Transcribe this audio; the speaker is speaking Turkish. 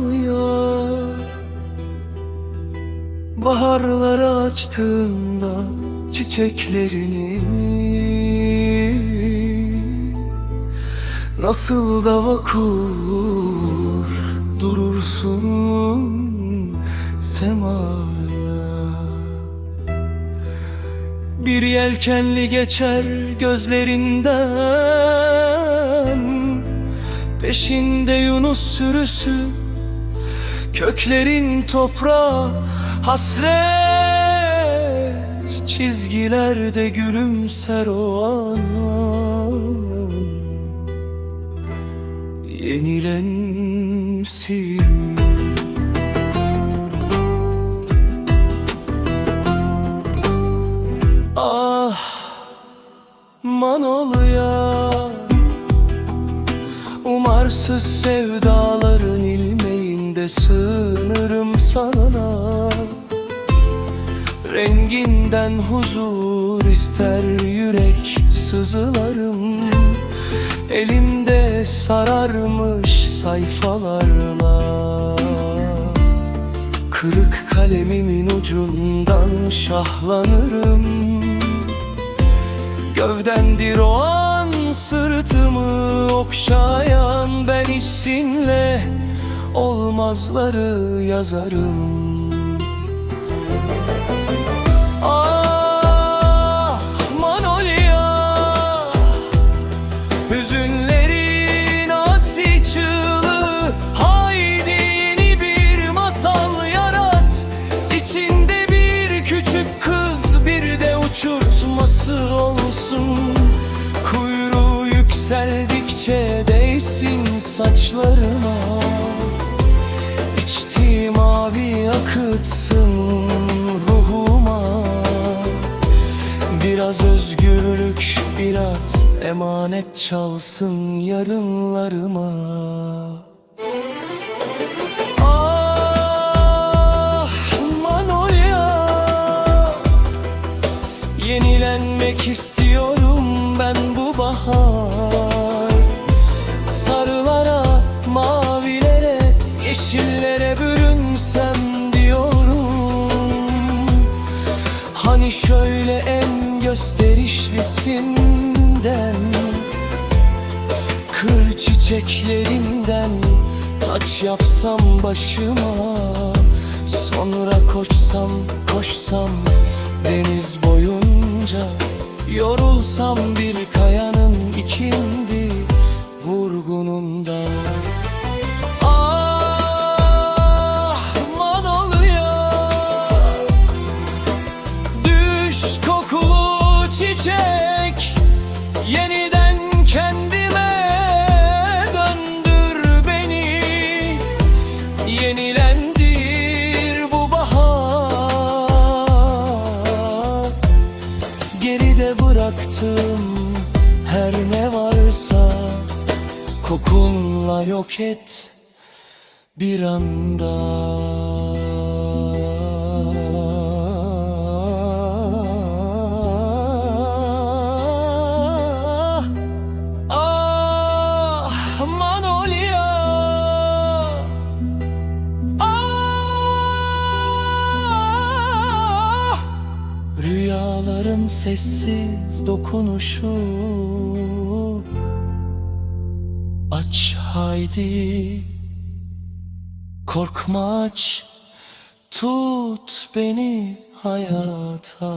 doğuyor Baharları açtığında çiçeklerini Nasıl da vakur durursun semaya? Bir yelkenli geçer gözlerinden Peşinde Yunus sürüsü Köklerin toprağa hasret. Çizgilerde gülümser o an Yenilensin. Ah Manolya Umarsız sevdaların ilmeğinde sığınırım sana. Renginden huzur ister yürek sızılarım. Elimde sararmış sayfalarla. Kırık kalemimin ucundan şahlanırım. Gövdendir o an sırtımı okşayan Ben hissinle olmazları yazarım. Ah Manolya Hüzünlerin asi çığlığı bir masal yarat. İçinde bir küçük kız bir de uçurtması olsun. Kuyruğu yükseldikçe değsin saçlarına akıtsın ruhuma. Biraz özgürlük, biraz emanet çalsın yarınlarıma. Ah Manolya Yenilenmek istiyorum gösterişlisinden Kır çiçeklerinden taç yapsam başıma Sonra koşsam koşsam deniz boyunca Yorulsam bir kayanın ikindi vurgununda Ah çiçek Yeniden kendime döndür beni. Yenilendir bu bahar. Geride bıraktım her ne varsa Kokunla yok et bir anda Rüyaların sessiz dokunuşu. Aç haydi. Korkma aç. Tut beni hayata